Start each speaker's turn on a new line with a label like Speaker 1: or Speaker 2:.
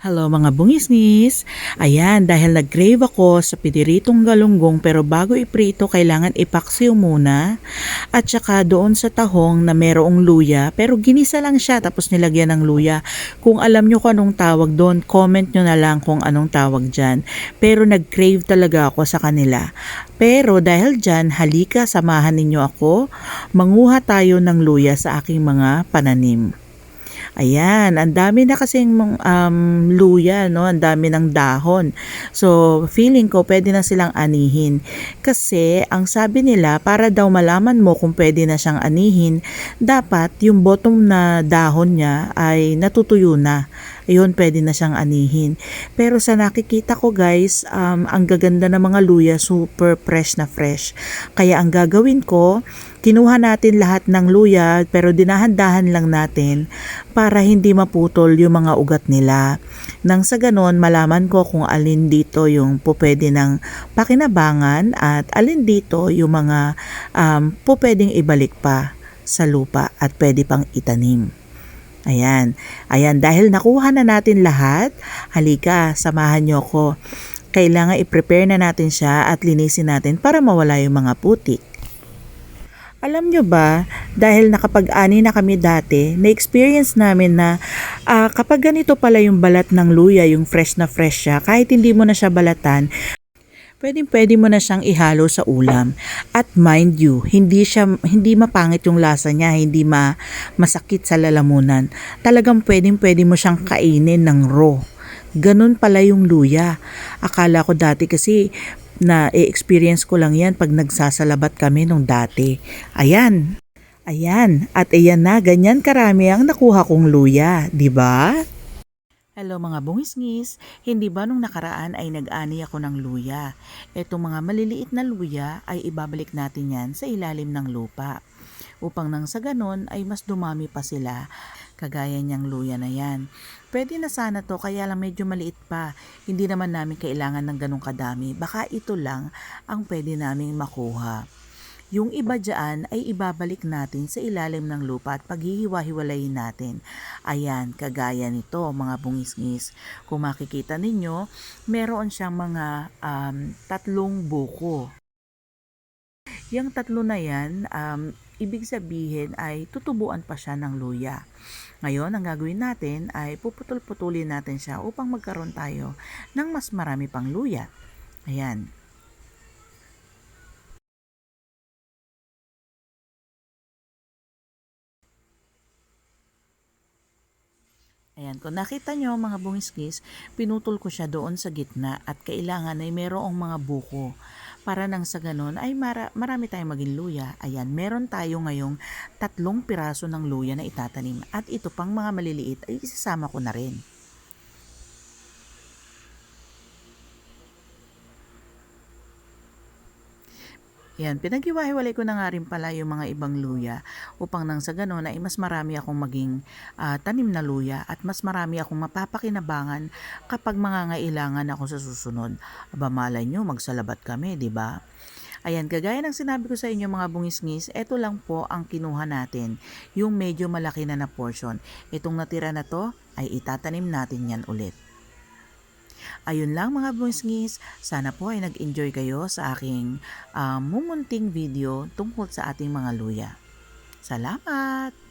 Speaker 1: Hello mga bungisngis! Ayan, dahil nag-crave ako sa piniritong galunggong pero bago iprito kailangan ipaksiw muna at saka doon sa tahong na merong luya pero ginisa lang siya tapos nilagyan ng luya. Kung alam nyo kung anong tawag doon, comment nyo na lang kung anong tawag dyan. Pero nag-crave talaga ako sa kanila. Pero dahil dyan, halika samahan ninyo ako, manguha tayo ng luya sa aking mga pananim. Ayan, ang dami na kasing um, luya, no? Ang dami ng dahon. So, feeling ko pwede na silang anihin. Kasi, ang sabi nila, para daw malaman mo kung pwede na siyang anihin, dapat yung bottom na dahon niya ay natutuyo na. Ayun, pwede na siyang anihin. Pero sa nakikita ko guys, um, ang gaganda ng mga luya, super fresh na fresh. Kaya ang gagawin ko, kinuha natin lahat ng luya pero dinahan-dahan lang natin para hindi maputol yung mga ugat nila. Nang sa ganon, malaman ko kung alin dito yung pupwede ng pakinabangan at alin dito yung mga um, pupwedeng ibalik pa sa lupa at pwede pang itanim. Ayan. Ayan, dahil nakuha na natin lahat, halika, samahan nyo ko. Kailangan i-prepare na natin siya at linisin natin para mawala yung mga putik. Alam nyo ba, dahil nakapag-ani na kami dati, na-experience namin na uh, kapag ganito pala yung balat ng luya, yung fresh na fresh siya, kahit hindi mo na siya balatan, pwedeng pwede mo na siyang ihalo sa ulam. At mind you, hindi siya hindi mapangit yung lasa niya, hindi ma, masakit sa lalamunan. Talagang pwedeng pwede mo siyang kainin ng raw. Ganun pala yung luya. Akala ko dati kasi na e-experience ko lang yan pag nagsasalabat kami nung dati. Ayan. Ayan. At ayan na, ganyan karami ang nakuha kong luya. 'di ba? Hello mga bungisngis, hindi ba nung nakaraan ay nag-ani ako ng luya? Etong mga maliliit na luya ay ibabalik natin yan sa ilalim ng lupa. Upang nang sa ganon ay mas dumami pa sila, kagaya niyang luya na yan. Pwede na sana to kaya lang medyo maliit pa. Hindi naman namin kailangan ng ganong kadami. Baka ito lang ang pwede naming makuha. Yung iba dyan ay ibabalik natin sa ilalim ng lupa at paghihiwa-hiwalayin natin. Ayan, kagaya nito mga bungisngis. Kung makikita ninyo, meron siyang mga um, tatlong buko. Yung tatlo na yan, um, ibig sabihin ay tutubuan pa siya ng luya. Ngayon, ang gagawin natin ay puputol-putulin natin siya upang magkaroon tayo ng mas marami pang luya. Ayan. Ayan, kung nakita nyo mga bungiskis, pinutol ko siya doon sa gitna at kailangan ay merong mga buko. Para nang sa ganun ay mara, marami tayong maging luya. Ayan, meron tayo ngayong tatlong piraso ng luya na itatanim at ito pang mga maliliit ay isasama ko na rin. Yan, pinaghiwa-hiwalay ko na nga rin pala yung mga ibang luya upang nang sa ganon ay mas marami akong maging uh, tanim na luya at mas marami akong mapapakinabangan kapag mangangailangan ako sa susunod. Aba malay nyo, magsalabat kami, di ba? Ayan, kagaya ng sinabi ko sa inyo mga bungisngis, ito lang po ang kinuha natin, yung medyo malaki na na portion. Itong natira na to ay itatanim natin yan ulit. Ayun lang mga bungisngis, sana po ay nag-enjoy kayo sa aking uh, mumunting video tungkol sa ating mga luya. Salamat!